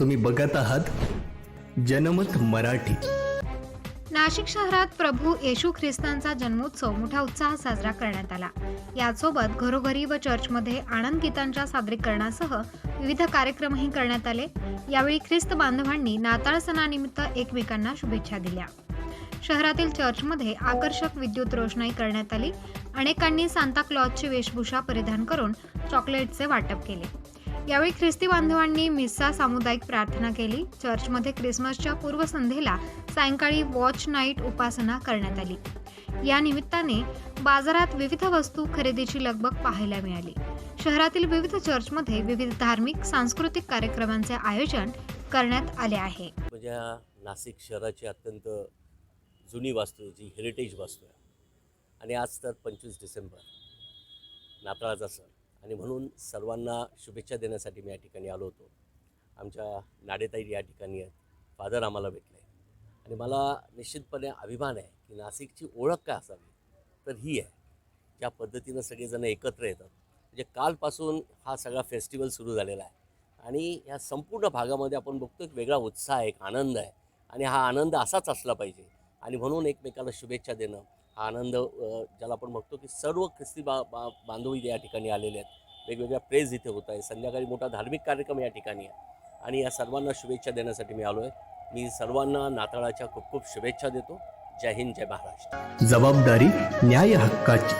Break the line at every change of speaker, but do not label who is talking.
तुम्ही बघत आहात जनमत मराठी.
नाशिक शहरात प्रभू येशू ख्रिस्तांचा जन्मोत्सव मोठ्या उत्साहात साजरा करण्यात आला. यासोबत घरोघरी व चर्चमध्ये आनंद गीतांच्या सादरीकरणासह विविध कार्यक्रमही करण्यात आले. यावेळी ख्रिस्त बांधवांनी नाताळ सणानिमित्त एकमेकांना शुभेच्छा दिल्या. शहरातील चर्चमध्ये आकर्षक विद्युत रोषणाई करण्यात आली. अनेकांनी सांता क्लॉजची वेशभूषा परिधान करून चॉकलेटचे वाटप केले. यावेळी ख्रिस्ती बांधवांनी मिस्सा सामुदायिक प्रार्थना केली. चर्चमध्ये क्रिसमसच्या पूर्वसंध्येला सायंकाळी वॉच नाईट उपासना करण्यात आली. या निमित्ताने बाजारात विविध वस्तू खरेदीची लगबग पाहायला मिळाली. शहरातील विविध चर्चमध्ये विविध धार्मिक सांस्कृतिक कार्यक्रमांचे आयोजन करण्यात आले आहे.
माझ्या नाशिक शहराची अत्यंत जुनी वास्तू जी हेरिटेज वास्तू आहे. आणि आज तर पंचवीस डिसेंबर. नाताळाचा सण. आणि म्हणून सर्वांना शुभेच्छा देण्यासाठी मी या ठिकाणी आलो होतो. आमच्या नाडेताई या ठिकाणी आहेत. फादर आम्हाला भेटले आणि मला निश्चितपणे अभिमान आहे की नाशिकची ओळख काय असावी तर ही आहे. ज्या पद्धतीनं सगळेजण एकत्र येतात. म्हणजे कालपासून हा सगळा फेस्टिवल सुरू झालेला आहे. आणि या संपूर्ण भागामध्ये आपण बघतो एक वेगळा उत्साह आहे एक आनंद आहे. आणि हा आनंद असाच असला पाहिजे. आणि म्हणून एकमेकाला शुभेच्छा देणं आनंद ज्याला आपण बघतो की सर्व ख्रिस्ती बा बा बांधवी या ठिकाणी आलेले आहेत. वेगवेगळ्या प्रेस इथे होत आहे. संध्याकाळी मोठा धार्मिक कार्यक्रम या ठिकाणी आहे. आणि या सर्वांना शुभेच्छा देण्यासाठी मी आलो आहे मी सर्वांना नाताळाच्या खूप खूप शुभेच्छा देतो. जय हिंद जय महाराष्ट्र.
जबाबदारी न्याय हक्काची.